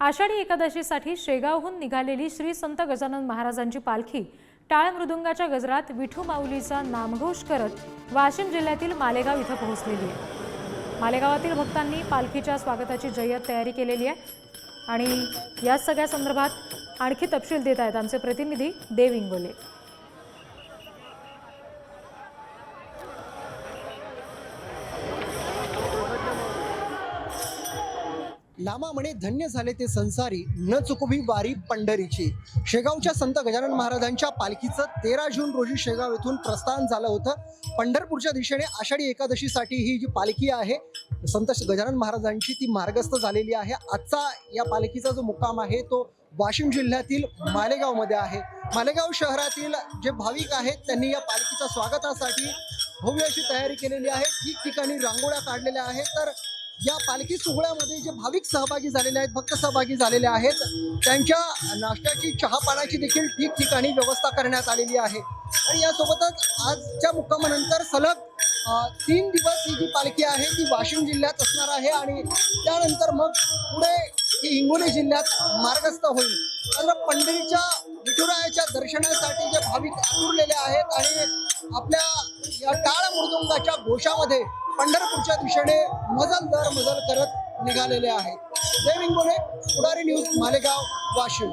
आषाढी एकादशीसाठी शेगावहून निघालेली श्री संत गजानन महाराजांची पालखी टाळ मृदुंगाच्या गजरात विठू माऊलीचा नामघोष करत वाशिम जिल्ह्यातील मालेगाव इथं पोहोचलेली आहे. मालेगावातील भक्तांनी पालखीच्या स्वागताची जय्यत तयारी केलेली आहे आणि या सगळ्या संदर्भात आणखी तपशील देत आहेत आमचे प्रतिनिधी देव इंगोले. लामा म्हणे धन्य झाले ते संसारी न चुकवी वारी पंढरीची. शेगावच्या संत गजानन महाराजांच्या पालखीचं तेरा जून रोजी शेगाव येथून प्रस्थान झालं होतं. पंढरपूरच्या दिशेने आषाढी एकादशीसाठी ही जी पालखी आहे संत गजानन महाराजांची ती मार्गस्थ झालेली आहे. आजचा या पालखीचा जो मुक्काम आहे तो वाशिम जिल्ह्यातील मालेगावमध्ये आहे. मालेगाव शहरातील जे भाविक आहेत त्यांनी या पालखीच्या स्वागतासाठी भव्य अशी तयारी केलेली आहे. ठिकठिकाणी रांगोळ्या काढलेल्या आहेत. तर या पालखी सोहळ्यामध्ये जे भाविक सहभागी झालेले आहेत भक्त सहभागी झालेले आहेत त्यांच्या नाश्त्याची चहापानाची देखील ठिकठिकाणी व्यवस्था करण्यात आलेली आहे. आणि यासोबतच आजच्या मुक्कामानंतर सलग तीन दिवस ही जी पालखी आहे ती वाशिम जिल्ह्यात असणार आहे आणि त्यानंतर मग पुढे ही हिंगोली जिल्ह्यात मार्गस्थ होईल. तर पंढरीच्या विठुरायाच्या दर्शनासाठी जे भाविक आतुरलेले आहेत आणि आपल्या या टाळ मृदुंगाच्या घोषामध्ये पंढरपूरच्या दिशेने मजल दर मजल करत निघालेले आहेत. जय विंगोले पुढारी न्यूज मालेगाव वाशिम.